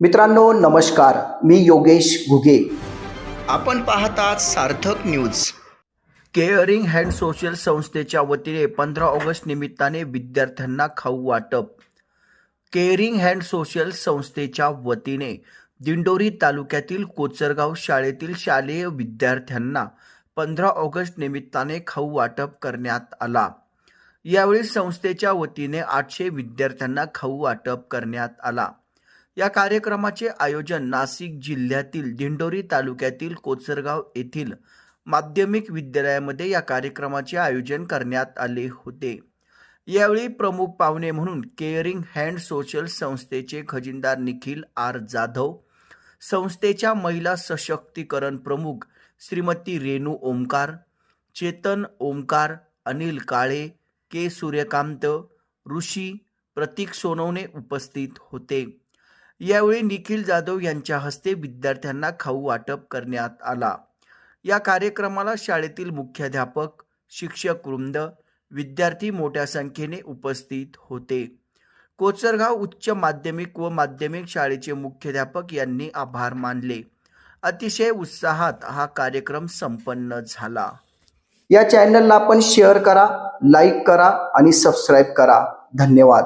मित्रांनो नमस्कार. मी योगेश घुगे. आपण पाहतात Sarthak news. Caring hand social संस्थेच्या वतीने पंधरा ऑगस्ट निमित्ताने विद्यार्थ्यांना खाऊ वाटप. केअरिंग हँड सोशल संस्थेच्या वतीने दिंडोरी तालुक्यातील कोचरगाव शाळेतील शालेय विद्यार्थ्यांना पंधरा ऑगस्ट निमित्ताने खाऊ वाटप करण्यात आला. यावेळी संस्थेच्या वतीने आठशे विद्यार्थ्यांना खाऊ वाटप करण्यात आला. या कार्यक्रमाचे आयोजन नाशिक जिल्ह्यातील दिंडोरी तालुक्यातील कोचरगाव येथील माध्यमिक विद्यालयामध्ये या कार्यक्रमाचे आयोजन करण्यात आले होते. यावेळी प्रमुख पाहुणे म्हणून केअरिंग हँड सोशल संस्थेचे खजिनदार निखिल आर जाधव संस्थेच्या महिला सशक्तीकरण प्रमुख श्रीमती रेणू ओमकार चेतन ओमकार अनिल काळे के सूर्यकांत ऋषी प्रतीक सोनवणे उपस्थित होते. यावेळी निखिल जाधव यांच्या हस्ते विद्यार्थ्यांना खाऊ वाटप करण्यात आला. या कार्यक्रमाला शाळेतील मुख्याध्यापक शिक्षक वृंद विद्यार्थी मोठ्या संख्येने उपस्थित होते. कोचरगाव उच्च माध्यमिक व माध्यमिक शाळेचे मुख्याध्यापक यांनी आभार मानले. अतिशय उत्साहात हा कार्यक्रम संपन्न झाला. या चॅनलला आपण शेअर करा लाईक करा आणि सबस्क्राईब करा. धन्यवाद.